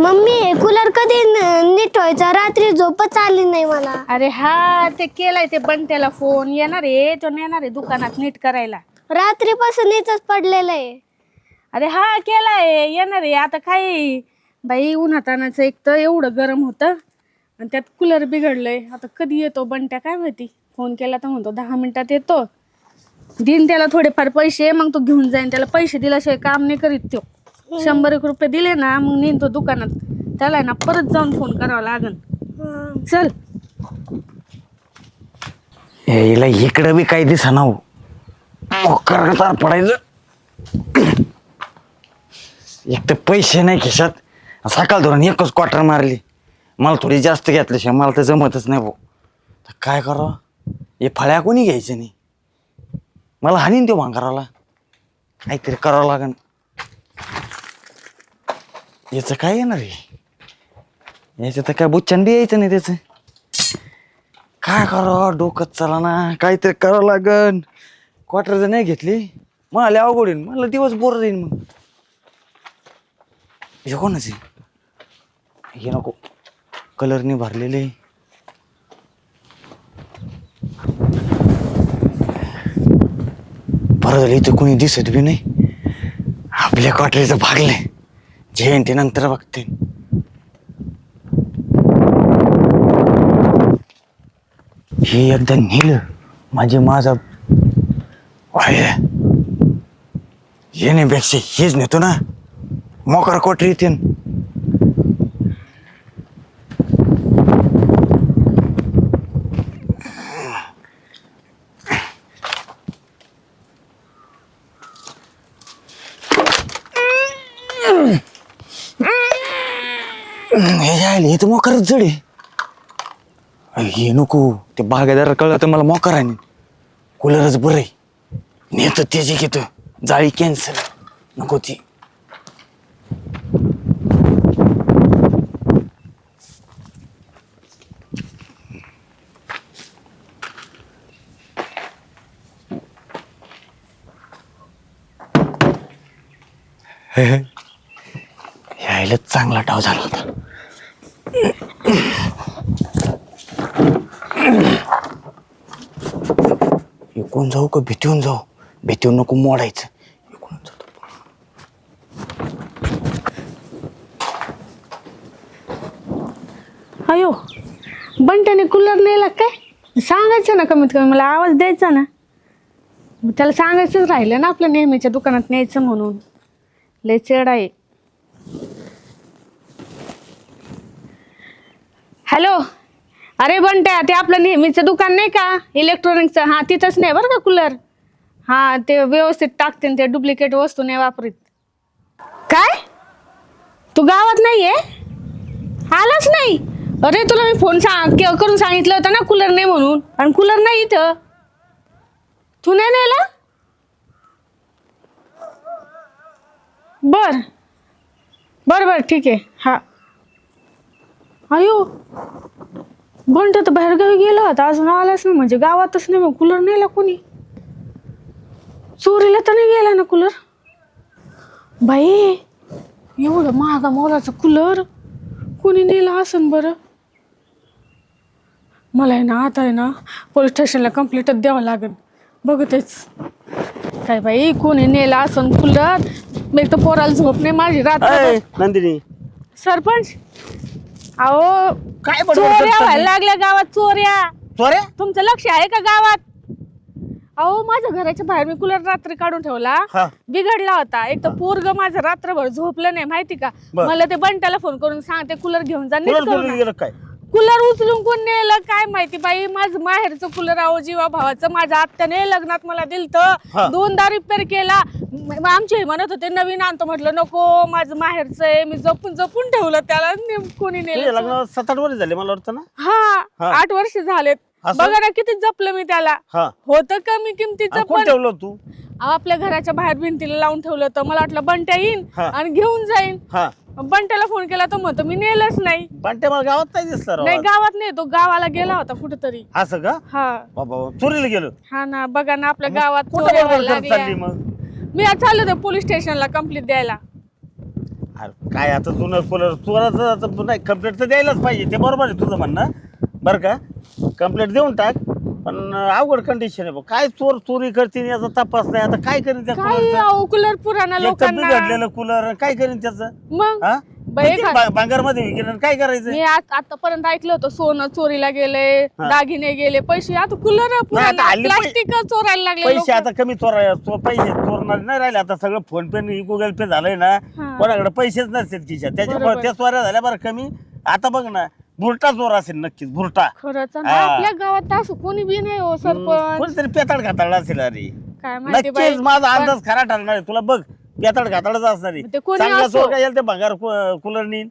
Mummy हे cooler कधी न- नीट व्हायचा? रात्री झोपच आली नाही मला. अरे हा ते केलाय ते बंट्याला फोन येणार आहे तो येणार आहे दुकानात नीट करायला. रात्रीपासून इथंच पडलेलं आहे. अरे हा केलाय. येणार आहे. आता काय बाई उन्हातानाचं एक तर एवढं गरम होतं. आणि त्यात कूलर बिघडलंय. आता कधी येतो बंट्या काय माहिती? फोन केला तर म्हणतो दहा मिनिटात येतो. देईन त्याला थोडेफार पैसे मग तो घेऊन जाईन. त्याला पैसे दिल्याशिवाय काम नाही करीत तो. शंभर एक रुपये दिले ना मग नेईन तो दुकानात. त्याला आहे ना परत जाऊन फोन करावा लागन. चल. यायला इकडं बी काही दिसा हो. करतार पडायचं. एक तर पैसे नाही खिशात. सकाळ धरून एकच क्वार्टर मारली. मला थोडी जास्त घेतल्याशिवाय मला तर जमतच नाही भाऊ. तर काय करावं? हे फळ्या कोणी घ्यायचं नाही? मला हानीन तो भांगाराला. काहीतरी करावं लागेल याचं काय येणार आहे? याचं तर काय बुच्चंडी यायचं नाही त्याचं. काय करावं? डोकं चला ना. काहीतरी करावं लागन. क्वार्टर जर नाही घेतली मला अवघड येईन. मला दिवस बोर जाईन मग. हे कोणाचे हे नको. कलरने भरलेले. बरं झालं इथं कोणी दिसत बी नाही. आपल्या क्वार्टरीचं भागलंय. जे नंतर बघते. हे एकदा नेलं म्हणजे माझा येण्यापेक्षा हेच नेतो ना. मोकर कोटरी येते हे तर मोकारच जड आहे. अरे हे नको. ते बागेदार कळलं तर मला मोकार आहे कूलरच बरं आहे. नेतं त्याची घेतं. जाळी कॅन्सल नको ती. यायला चांगला डाव झाला होता. इकडून जाऊ का भीतीहून जाऊ? भीतीहून नको मोडायचं. इकडून जातो. अयो बंटाने कूलर नेला काय? सांगायचं ना कमीत कमी मला आवाज द्यायचा ना. त्याला सांगायचंच राहिलं ना आपल्या नेहमीच्या दुकानात न्यायचं म्हणून. लय चेड आहे. हॅलो? अरे बंट्या ते आपलं नेहमीचं दुकान नाही का? इलेक्ट्रॉनिकचं हां तिथंच नाही बरं का कूलर हां ते व्यवस्थित टाकते ते डुप्लिकेट वस्तू नाही वापरीत. काय? तू गावात नाही आहे आलाच नाही? अरे तुला मी फोन सांग के- करून सांगितलं होतं ना कूलर नाही म्हणून. आणि कूलर नाही इथं. तू नाही नेला? बर. बर बर ठीक आहे. हां. अयो बंट तर बाहेरगावी गेला होता अजून आलाच नाही म्हणजे गावातच नाही मग कूलर नेला कोणी? चोरीला तर नाही गेला ना कूलर बाई एवढं महागा मोलाचं कूलर कोणी नेला असन बरं? मला आहे ना आता आहे ना पोलीस स्टेशनला कंप्लेंटच द्यावं लागेल. बघतेच. काय बाई कोणी नेला असन कूलर मी तर पोराला झोप नाही माझी रात्र अय, नंदिनी. सरपंच? अहो काय बडबड चोऱ्या करता व्हायला लागल्या गावात चोऱ्या. चोऱ्या? तुमचं लक्ष आहे का गावात? अहो माझ्या घराच्या बाहेर मी कूलर रात्री काढून ठेवला. हा. बिघडला होता. एक तर पोरग माझं रात्रभर झोपलं नाही माहिती का? बर. मला ते बंटाला फोन करून सांगते कूलर घेऊन जा नीट कुणाला करू बोलून नका. गेलं काय? कूलर उचलून कोण नेलं काय माहिती बाई? माझं माहेरचं कूलर आहो जीवा भावाचं माझ्या आत्याने लग्नात मला दिलत. हा. दोनदा रिपेअर केला. म- आमचे म्हणत होते नवीन आणतो. म्हटलं नको माझं माहेरचं आहे. मी जपून जपून ठेवलं त्याला नेम- कोणी तुझ्या नेलं लग्नाला सात आठ वर्ष झाले मला वाटतं ना? हा हा. आठ वर्ष झालेत. असं? बघा ना किती जपलं मी त्याला. हा. होतं कमी किमतीचं आणि कोण पण. ठेवलं तू? अहो, आपल्या घराच्या बाहेर भिंतीला लावून ठेवलं होतं. मला वाटलं बंट्या येईन हा. आणि घेऊन जाईन. हा. बंट्याला फोन केला तर म्हणतो मी नेलंच नाही. पांट्या मला गावात नाही दिसला राव नाही आज. गावात नाही तो गावाला गेला होता कुठेतरी. असं का? हा. बाबा चोरीला गेलो. हा ना बघा ना आपल्या गावात कुठं चोऱ्या बडबड व्हायला करत चालली लागल्या. मग? मी आज चाललो होते पोलीस स्टेशनला कंप्लीट द्यायला. अरे काय आता जुनं कूलर चोराचं आता नाही कंप्लेंट तर द्यायलाच पाहिजे ते बरोबर आहे तुझं म्हणणं. बरं का? कंप्लेंट देऊन टाक पण अवघड कंडिशन आहे. काय चोर चोरी करतील याचा तपास नाही आता काय करीन त्या काय कूलरचं अहो कूलर पुराणा लोकांना. बिघडलेलं कूलर काय करीन त्याचं? मग? हा? भांगारमध्ये विकेल काय करायचं? मी आत- आतापर्यंत ऐकलं होतं सोनं चोरीला गेले हा. दागिने गेले पैसे आता कूलर हल्ली पै- प्लास्टिक चोरायला लागले पैसे लोकं. आता कमी चोरा चो- पैसे चोरणार नाही राहिले. आता सगळं फोन पे गुगल पे झालंय ना. हा. कोणाकडे पैसेच नसतात खिशात. त्याच्यामुळे बरोबर. त्या चोऱ्या झाल्या बरं कमी. आता बघ ना भुरटा चोर असेल नक्कीच भुरटा खरंच. हा. आपल्या गावात असं कोणी बी नाही हो सरपंच. कोणीतरी पेताड असेल अरे. काय माहिती बाई. नक्कीच माझा अंदाज खरा ठरणार आहे. तुला बघ पेताड घाताळच असणार. ते कोणी चांगला असो. चोर काय ते भंगार कूलर नेईन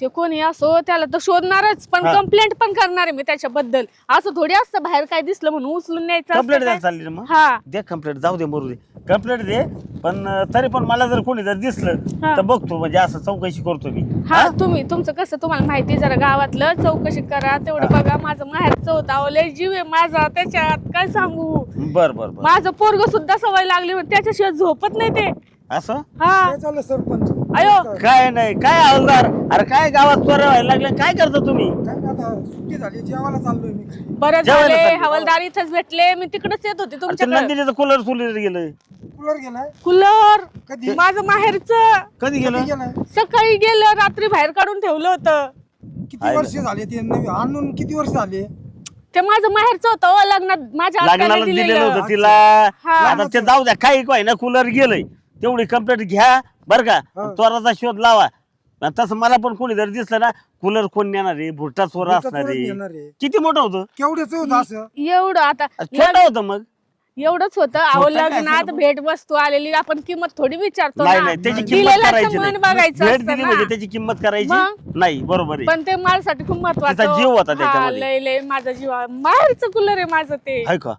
ते कोणी असो त्याला तर शोधणारच पण हा. कंप्लेंट पण करणार आहे मी त्याच्याबद्दल. असं थोडी असतं बाहेर काय दिसलं म्हणून उचलून न्यायचं असतं कंप्लेंट काय? द्यायला चालली ना मग. हा. दे कंप्लेंट जाऊ दे मरू दे. कंप्लेंट दे पण अं, तरी पण मला जर कोणी जर दिसलं हा. तर बघतो म्हणजे असं चौकशी करतो मी. हा तुम्ही तुमचं कसं तुम्हाला माहिती आहे जरा गावातलं चौकशी करा तेवढं बघा माझं माहेरचं होतं अहो, लय जीव आहे माझा त्याच्यात काय सांगू? बर बर बर. माझं पोरग सुद्धा सवय लागली होती त्याच्याशिवाय झोपत नाही ते. असं? हा. काय चाललं सरपंच? अयो. काय नाही काय हवलदार अरे काय गावात चोऱ्या व्हायला लागल्या काय करता तुम्ही? काय नाही आता सुट्टी झाली जेवायला चाललोय मी घरी. बरं जेवायला झाले चालली. हवालदार इथंच भेटले. मी तिकडेच येत होते अरे ते तुमच्याकडे. नंदिनीचं कूलर चुलीवर गेलं कूलर गेलाय? कूलर कधी? माझं माहेरचं. कधी गेलं? गेलाय? सकाळी गेलं रात्री बाहेर काढून ठेवलं होतं. किती वर्ष झाले ते नवी? आणून किती वर्ष झाले? ते माझं माहेरचं होतं हो, लग्नात माझ्या लग्नाला दिलेलं दिलेलं. होतं तिला. हा. आता ते जाऊ द्या काही काय ना कूलर गेलंय. तेवढी कंप्लेंट घ्या बर का? हा. चोराचा शोध लावा. आणि तसं मला पण कोणी जर दिसलं ना कूलर कोण नेणार आहे? भुरटा चोर भुरटा असणार चोरच आहे. नेणार आहे. किती मोठं होतं? केवढ्याच होत असं? एवढं आता छोटं होतं मग? एवढंच होतं. अहो काय लग्नात भेट वस्तू आलेली आपण किंमत थोडी विचारतो नाही ना. नाही त्याची किंमत दिलेलं करायची मन नाही. बघायचं भेट असतं दिली ना. म्हणजे त्याची किंमत करायची? मग? नाही बरोबर आहे. पण ते माझ्यासाठी खूप महत्वाचं. तिचा जीव होता त्याच्यामध्ये. लय लय माझा जीव. बाहेरचं कूलर आहे माझं ते. आहे का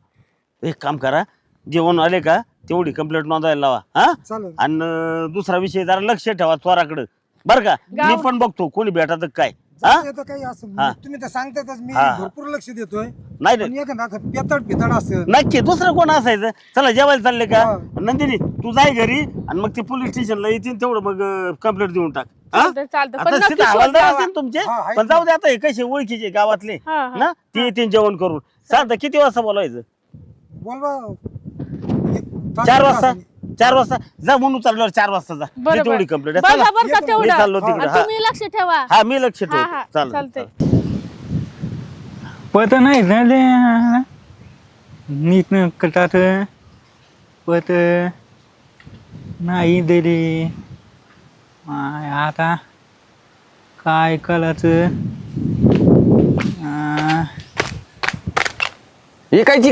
एक काम करा. जेवण आले का? तेवढी कंप्लेंट नोंदवायला लावा हा? चालेल. आणि दुसरा विषय जरा लक्ष ठेवा चोराकडे. बर का? गाव- मी पण बघतो कोणी भेटत काय? हा? जाऊ दे आता काही असं हा. तुम्ही तर सांगतातच मी हा. भरपूर लक्ष देतोय. नाही पण नाही एखादा असं पेतड पितड असं. नक्की दुसरं कोण असायचं? चला जेवायला चालले का? हा. नंदिनी तू जाय घरी आणि मग ते पोलीस स्टेशनला येतील तेवढं मग कंप्लेंट देऊन टाक. हा? चालतं चालतं पण आता नक्की तिथं शोध हवालदार लावा. असतील तुमचे हा, आहेत पण जाऊ दे आता हे कसे ओळखीचे गावातले हा, हा. ना? ते येतील जेवण करून. सांगता किती वाजता बोलायचं? बोलवा. चार वाजता चार वाजता. जा म्हणून चालल्यावर चार वाजता जा. बरं, तेवढी. कंप्लेंट बघा चला. बरं का मी. तेवढं. चाललो तिकडं, हा. तुम्ही लक्ष ठेवा. हा मी लक्ष हा हा. चालेल चालतंय. पत नाही झाले नीट कटात. पत नाही दिली. माय आता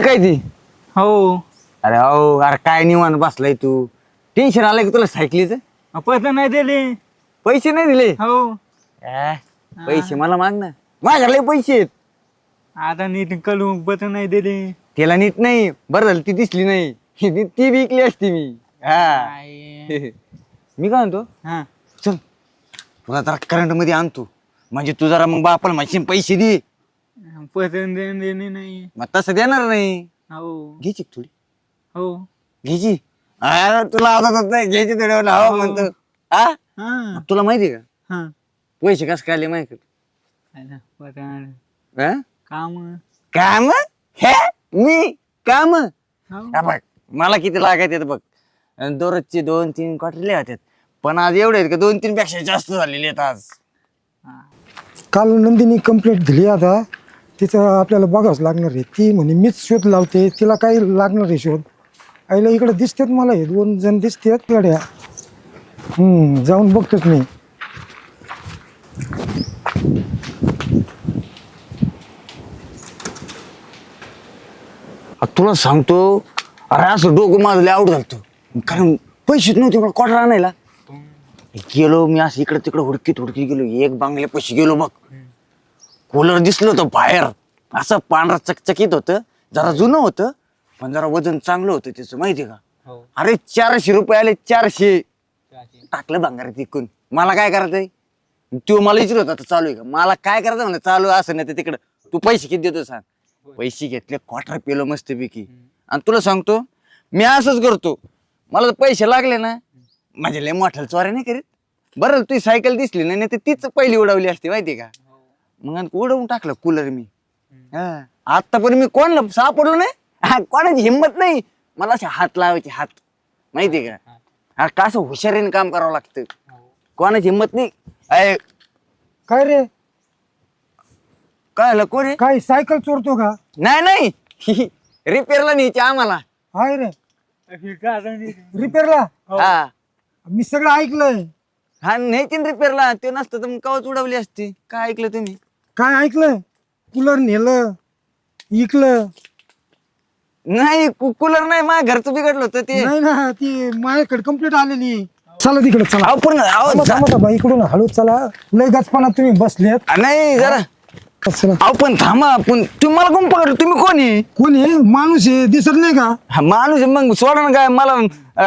काय ती? हो. अरे हो अरे काय निवांत बसलाय तू? टेन्शन आलंय की तुला सायकलीचं? पत नाही दिले. पैसे नाही दिले? हो. पैसे मला माग ना. माझ्याकडे पैसे आहेत. आता नीट कलू पत नाही दिले. त्याला नीट नाही. बरं झालं ती दिसली नाही. ती ती विकली असती मी. हा? मी काय म्हणतो? हा. चल. तुला जरा करंटमध्ये आणतो. म्हणजे तू जरा मग बापाला म्हणशील पैसे दे. पत दिले नाही. मग तसं देणार नाही. हो. घ्यायची का थोडी. हो. घ्यायची? अरे तुला आवडत नाही घ्यायची थोडी वेळ हो. म्हणतो. हा? हा. तुला माहिती का? हा. पैसे कसं काय आले माहिती आता. का? हा? काम. काम? हे? मी? काम? हो. हा बघ मला किती लागायचे आहेत बघ. दररोजचे दोन तीन क्वार्टर होतात पण आज एवढे आहेत का? दोन तीन पेक्षा जास्त झालेले आहेत आज. काल नंदिनी कंप्लेंट दिली आता. तिचं आपल्याला बघावंच लागणार आहे. ती म्हणे मीच शोध लावते. तिला काही लागणार आहे शोध. आईला इकडे दिसतात मला हे दोन जण दिसतात गाड्या हम्म जाऊन बघतोच मी. आ, तुला सांगतो अरे असं डोकं माझं लय आवड झालं कारण पैसेच नव्हते मला क्वार्टर आणायला. गेलो मी असं इकडे तिकडे हुडकीत हुडकीत गेलो. एक बांगल्या पैसे गेलो बघ. कूलर दिसलं होतं बाहेर. असं पांढरा चकचकीत होतं जरा जुनं होतं. पण जरा वजन चांगलं होतं त्याचं माहिती का? हो. अरे चारशे रुपये आले चारशे. टाकलं भांगारात विकून मला काय करायचंय? तू मला विचारत होता चालू आहे का? मला काय करायचं म्हणलं चालू आहे असं नाही तर तिकडं. तू पैसे किती देतो सांग? पैसे घेतले क्वार्टर पेलो मस्तपैकी. आणि तुला सांगतो मी असंच करतो. मला जर पैसे लागले ना माझ्या लय मोठ्याला चोऱ्या नाही करीत. बरं तुझी सायकल दिसली नाही तर तीच पहिली उडवली असती माहिती का? मग आणि उडवून टाकलं कूलर मी. हा. आतापर्यंत मी कोणला सापडलो नाही. हा, कोणाची हिंमत नाही. मला असे हात लावायचे हात. माहिती का? हा. कसं हुशारीने काम करावं लागतं? कोणाची हिंमत नाही. अय, काय रे? काय आलं कोण आहे? काय सायकल चोरतो का? नाही नाही. रिपेअरला न्यायची आम्हाला. हाय रे. हे. रिपेअरला? हा. मी सगळं ऐकलंय. हा न्यायची रिपेअरला. ते नसतं तर मग कवच उडवली असती? काय ऐकलं तुम्ही? काय ऐकलंय? कूलर नेलं इकलं नाही कूलर नाही माझ्या घरचं बिघडलं होतं ते. नाही ना ती माझ्याकडे कंप्लीट आलेली चला तिकडे चला. अहो, पण अहो, थांबा, जा- थांबा, थांबा, इकडून हळू चला. लय गचपानात तुम्ही बसलेत. नाही जरा. चला अहो पण थांबा पण तुम्ही मला कोण पकडलं? तुम्ही कोण आहे? कोण? आहे माणूस आहे दिसत नाही का? हा, माणूस आहे, मग सोडा ना काय? मला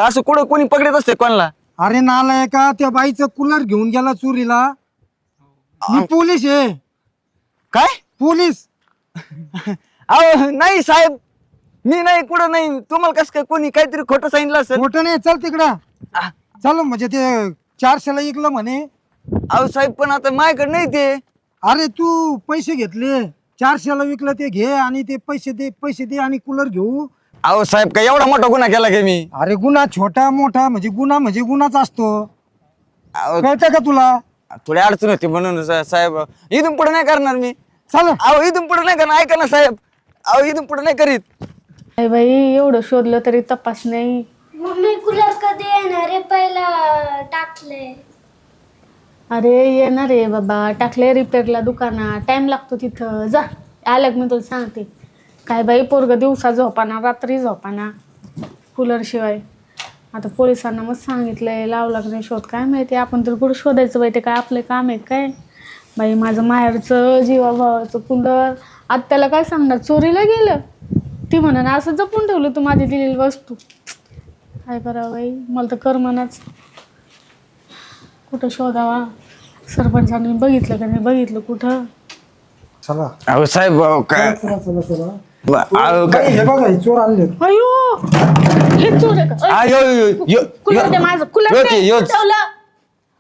असं कुठं कोणी पकडत असते कोणाला? अरे नालाय का? त्या बाईचं कूलर घेऊन गेला चोरीला. मी पोलीस आहे. काय? पोलीस. अहो नाही साहेब. मी नाही कुठं नाही. तुम्हाला कसं काय कोणी काहीतरी खोटं सांगितलं असेल? मोठं नाही. चल तिकडं. चल म्हणजे ते चारशेला इकलं म्हणे. अहो साहेब पण आता माझ्याकडे नाही ते. अरे तू पैसे घेतले. चारशेला विकलं ते घे आणि ते पैसे दे पैसे दे आणि कूलर घेऊ. अहो साहेब काय एवढा मोठा गुन्हा केला का मी? अरे गुन्हा छोटा मोठा म्हणजे गुन्हा म्हणजे गुन्हाच असतो. अहो, कळतं का तुला? थोडी अडचण होती म्हणून सा- साहेब. इथून पुढे नाही करणार मी. चल. अहो इथून पुढे नाही करणार. ऐका ना साहेब. अहो इथून पुढे नाही करीत. अरे बाई एवढं शोधलं तरी तपास नाही. मम्मी कूलर कधी येणार आहे? पहिला टाकले. अरे येणार आहे बाबा. टाकले रिपेअरला दुकानात. टाइम लागतो तिथं. जा. आलं का मी तुला सांगते. काय बाई पोरग दिवसा झोपाना रात्री झोपाना. कूलर शिवाय. आता पोलिसांना मग सांगितलंय लावला की नाही शोध. काय माहिती आपण तर कुठं शोधायचं बाई? ते काय आपले काम आहे काय? बाई माझं माहेरचं जीवाभावाचं कूलर आत्याला काय सांगणार? चोरीला गेलं? ती म्हणा असं जपून ठेवलं तू माझी दिलेली वस्तू. काय करावं बाई? मला तर करमनाच कुठं शोधावा? सरपंचांनी बघितलं का नाही? बघितलं कुठं? चला. अहो साहेब अहो, काय? चला चला चला अहो, बाई, काय? हे बघा हे चोर आणले अयो! हे चोर आहे का? आ, यो, यो, यो, यो, कूलर दे माझं. कूलर यो दे. ते, योच. ठेवलं.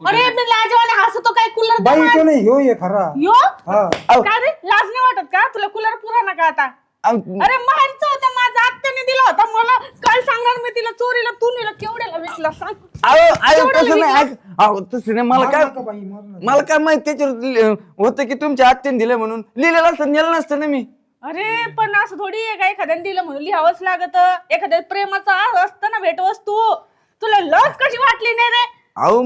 अरे मी लाजवाने हसतो काय? कूलर दे बाई माझं. तो नाही ह्यो ये खरा. यो? हा. काय रे? लाज नाही वाटत का? तुला कूलर पुरा ना का आता? अहो, अरे माहेरचं होतं माझा आत्याने दिला होता. मला काय सांगणार मी तिला? चोरीला तू नेला केवढ्याला विकला? सांग. अहो, अहो, केवढ्याला तसं नाही विकला? ऐक- अहो, तसं नाही. मला काय. मला काय माहीत त्याच्यावर होतं की तुमच्या आत्याने दिलं म्हणून. लिहिलेलं असतं नेलं नसतं ना मी. अरे पण असं थोडी आहे का? एखाद्याने दिलं म्हणून लिहावंच लागत. एखाद्या प्रेमाचं असतं ना भेटवस्तू. तुला लस कशी वाटली नाही रे? अहो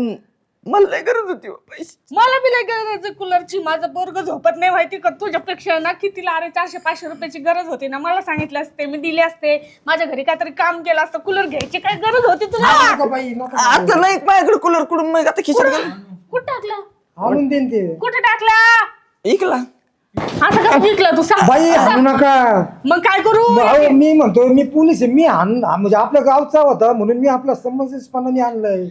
मला लय गरज होती हो पैसे मला बी लय गरज कूलरची. माझं पोरग झोपत नाही माहिती का? तुझ्यापेक्षा ना कितीला अरे चारशे पाचशे रुपयाची गरज होती ना? मला सांगितलं असते मी दिले असते. माझ्या घरी काहीतरी काम केलं असतं कूलर घ्यायची काय गरज होती तुला? नका बाई नका आता नाही माझ्याकडे कूलर कुठून मग आता खिशात गेलं कुठं टाकलं? आणून देईन ते. कुठं टाकला? ऐकला असं कसं विकलं तू सांग. बाई हाणू नका. मग काय करू? मी म्हणतो मी पोलीस आहे मी हाण हा, म्हणजे आपल्या गावचा होता म्हणून मी आपला समंजसपणाने आणलंय.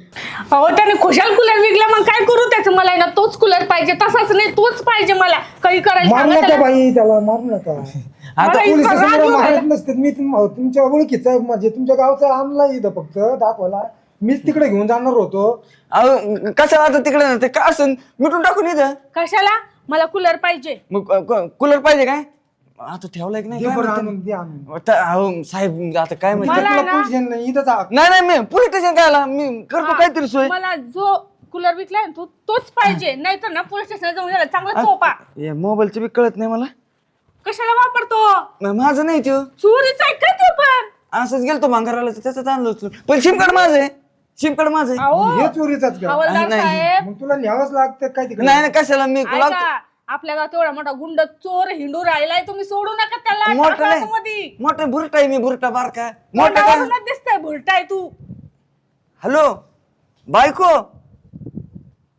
अहो त्याने खुशाल कूलर विकला मग काय करू त्याचं? मला आहे ना तोच कूलर पाहिजे तसाच नाही तोच पाहिजे मला. काही करायचं मारू सांगा नका त्याला. बाई त्याला मारू नका. आता इतका राग मारत राहिला. नसते मी तुम- तुमच्या ओळखीचा म्हणजे तुमच्या गावचा आणला इथं फक्त दाखवायला. मीच तिकडे घेऊन जाणार होतो. अहो कशाला आता तिकडे ते काय असं मिटून टाकून इथं. कशाला? मला कूलर पाहिजे. मग कूलर पाहिजे काय? आता ठेवलाय की नाही? दे काय बरं माहिती? आणून दे आणून. आता, अहो साहेब आता काय माहिती मला तुला ना- पोलीस येणार नाही, इथंच आ- नाही नाही मी पोलीस स्टेशन काय आला मी करतो काहीतरी सोय. मला जो कूलर विकलाय ना तो तोच पाहिजे. नाहीतर ना पोलीस स्टेशन जाऊन यायला चांगला चोपा हे मोबाईलचं बी कळत नाही मला. कशाला वापरतो? म- माझं नाही त्यो. चोरीच आहे काय तो पण? असंच गेलतो भांगाराला तर त्याच्यात आणलो पण सिम कार्ड माझं आहे. कार्ड माझं आहे. अहो हे चोरीचाच का? हवालदार नाही. साहेब. मग तुला न्यावंच लागतं काय तिकडे? नाही नाही कशाला मी लावतो? ऐका आपल्या गावात एवढा मोठा गुंड चोर हिंडू राहिलाय तुम्ही सोडू नका त्याला मोठं नाही. आतमध्ये. मोठा बुरटा आहे मी बुरटा बारका. मोठा काय? दिसतंय भुलटाय तू? हॅलो बायको?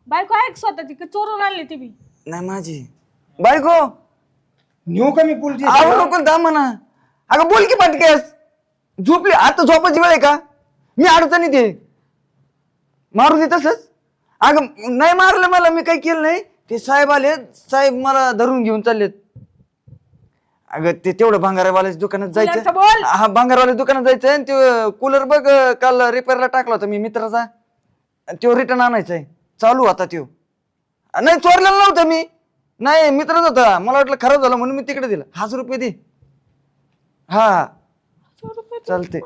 बायको ऐक स्वतःची की चोरून आणली ती बी. नाही माझी. बायको? नेऊ का मी पोलीस आव नको दाम म्हणा. अगं बोल की पटकेस. झोपली आता झोपायची वेळ आहे का? मी अडचणीत आहे. मारू दे तसंच? अगं नाही मारलं मला मी काही केलं नाही. ते साहेब आले साहेब मला धरून घेऊन चाललेत. अगं ते तेवढं भांगारवाल्याच्या दुकानात जायचं. बोल. हा भांगारवाल्या दुकानात जायचं आणि ते कूलर बघ काल रिपेअरला टाकला होता मी मित्राचा. तो रिटर्न आणायचा आहे चालू होता त्यो. नाही चोरलेला नव्हतं मी. नाही मित्रच होता. मला वाटलं खराब झालं म्हणून मी तिकडे दिलं. हजार रुपये दे. हा. चालते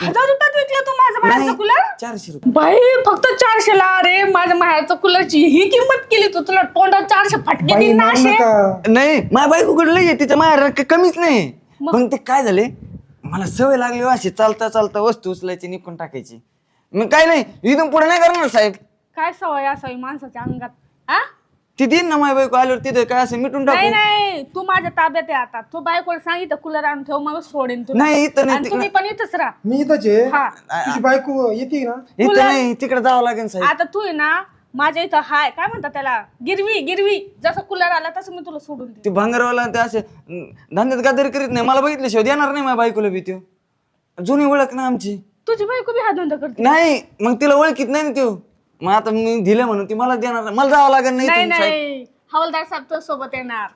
हजार रुपयात विकलं तू माझं कूलर चारशे रुपये. बाई फक्त चारशे ला अरे माझ्या बाहेरचं कूलरची ही किंमत केली तू. तुला तोंडात चारशे फटके बाई देईन ना मारू असे नका. नाही माझ्या बायकोकडे लई आहे तिच्या माहेर कमीच नाही. मग? पण ते काय झाले? मला सवय लागली हो अशी चालता चालता वस्तू उचलायची निघून टाकायची. मग काय नाही इथून पुढे नाही करणार साहेब. काय सवय असावी माणसाच्या अंगात हा? ती देईन ना माझ्या बायको आल्यावर तिथे काय असं मिटून नाही टाकू? नाही तू माझ्या ताब्यात आहे आता. तू बायकोला सांगितलं कूलर आणून ठेव मग सोडेन तुला. नाही इथं नाही. आणि तुम्ही पण इथंच राहा. मी इथंच आहे. हा. तुझी बायको येते ना? इथं नाही तिकडे जावं लागेल साहेब. आता तू आहे ना माझ्या इथं हाय. काय म्हणतात त्याला? गिरवी गिरवी. जसं कूलर आला तसं मी तुला सोडून देईन. ते भांगरवाला ते असे अं, धंद्यात गादर करीत नाही. मला बघितल्याशिवाय देणार नाही माझ्या बायकोला बी त्यो. जुनी ओळख ना आमची. तुझी बायको बी हा धंदा करते. नाही मग तिला ओळखीत नाही ना त्यो. मग आता मी दिलं म्हणून ती मला देणार नाही. मला जावं लागेल नाही नाही इथून, साहेब. नाही. हवालदार साहेब तुझ्या सोबत येणार.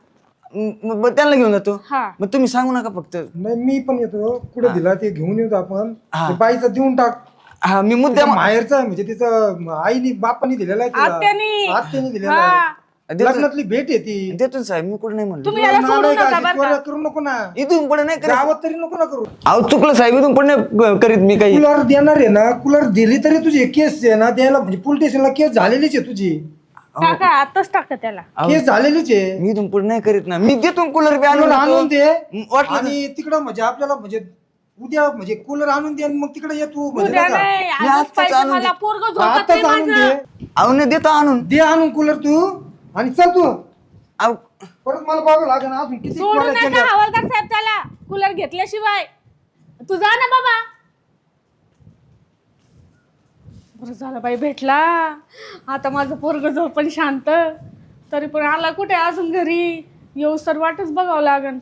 म- मग त्यांना घेऊन जातो. हा. मग तुम्ही सांगू नका फक्त. नाही मी पण येतो. कुठे दिला ते घेऊन येतो आपण. हा. ते बाईचं देऊन टाक. हा मी मुद्द्या तिचा माहेरचा आहे म्हणजे तिचं आईनी बापानी दिलेला आहे तिला. आत्यानी. आत्यानी दिलेला हा. आहे. देतो- लग्नातली भेट आहे ती. देतो ना साहेब मी कुठे नाही म्हणलो. तुम्ही याला सोडू नालायक नका अशी बरं चोऱ्या का करू नको ना. इथून पुढे नाही करत गावात तरी नको ना करू. अहो चुकलं साहेब इथून पुढे नाही करीत मी काही. कुलर देणार आहे ना कुलर दिली तरी तुझी केस आहे ना द्यायला म्हणजे पोलीस स्टेशनला केस झालेलीच आहे तुझी. आताच टाका त्याला. केस झालेलीच आहे. मी इथून पुढे नाही करीत ना. मी देतो कूलर बी आणून कूलर आणून देतो. दे वाटलं आणि तिकडं म्हणजे आपल्याला म्हणजे उद्या म्हणजे कूलर आणून दे आणि मग तिकडे ये तू म्हणजे उद्या नाही का? नाही मी आजच आत्ताच पाहिजे आणून मला दे. पोरग झोपत नाही आताच आणून माझं. दे. अहो नाही देतो आणून. दे आणून कूलर तू. आणि चल तू. अहो परत मला बघावं लागेल अजून किती सोडू नका. हवालदार साहेब त्याला कूलर घेतल्याशिवाय. तू जा ना बाबा. बरं झालं बाई भेटला. आता माझं पोरग झोपण शांत. तरी पण आला कुठे अजून घरी? येऊ सर वाटच बघावं लागन.